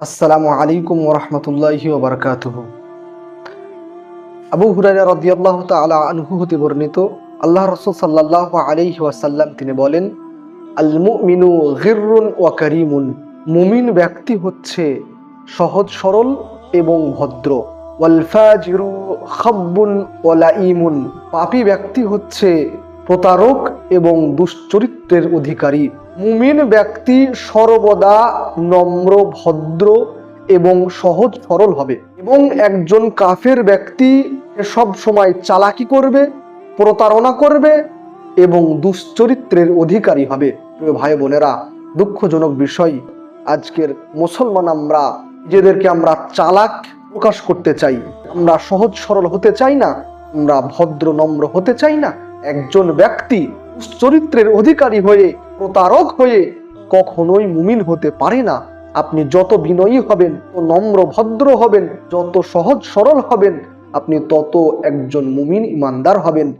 আসসালামু আলাইকুম ওরহমতুল্লাহি ওবরকাতুহ আবু হুরাইরা রদিয়াল্লাহ তালা আনহু বর্ণিত আল্লাহ রসুল সাল্লাহ আলাইহি ওয়াসাল্লাম তিনি বলেন আল মুমিনু গিররুন ওয়া করিমুন। মুমিন ব্যক্তি হচ্ছে সহজ সরল এবং ভদ্র। ওয়াল ফাজিরু খাব্বুন ওয়া লাইমুন পাপী ব্যক্তি হচ্ছে প্রতারক এবং দুশ্চরিত্রের অধিকারী। মুমিন ব্যক্তি সর্বদা নম্র, ভদ্র এবং সহজ, সরল হবে। এবং একজন কাফের ব্যক্তি সব সময় চালাকি করবে, প্রতারণা করবে এবং দুশ্চরিত্রের অধিকারী হবে। প্রিয় ভাই বোনেরা, দুঃখজনক বিষয়, আজকের মুসলমান আমরা, নিজেদেরকে আমরা চালাক প্রকাশ করতে চাই। আমরা সহজ, সরল হতে চাই না, আমরা ভদ্র, নম্র হতে চাই না। একজন ব্যক্তি চরিত্রের অধিকারী হয়ে, প্রতারক হয়ে কখনোই মুমিন হতে পারে না। আপনি যত বিনয়ী হবেন নম্র ভদ্র হবেন, যত সহজ সরল হবেন, আপনি তত একজন মুমিন ইমানদার হবেন।